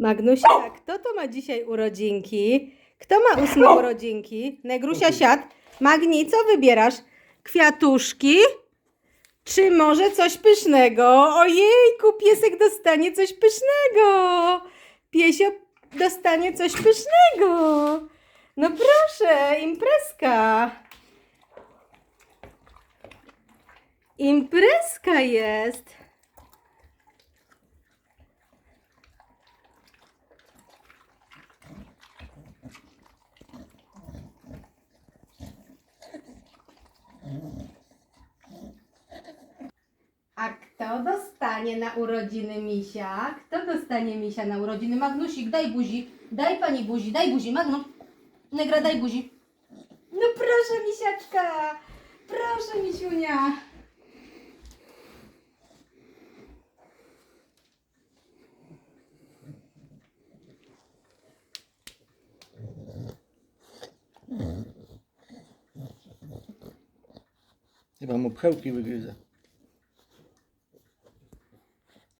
Magnusia, kto to ma dzisiaj urodzinki? Kto ma ósme urodzinki? Negrusia siad. Magni, co wybierasz? Kwiatuszki? Czy może coś pysznego? Ojejku, piesek dostanie coś pysznego. Piesio dostanie coś pysznego. No proszę, imprezka. Imprezka jest. A kto dostanie na urodziny misia? Kto dostanie misia na urodziny? Magnusik, daj buzi. Daj pani buzi, daj buzi. Magnum, negra, daj buzi. No proszę, misiaczka. Proszę, misiunia. Chyba mu pchełki wygryza.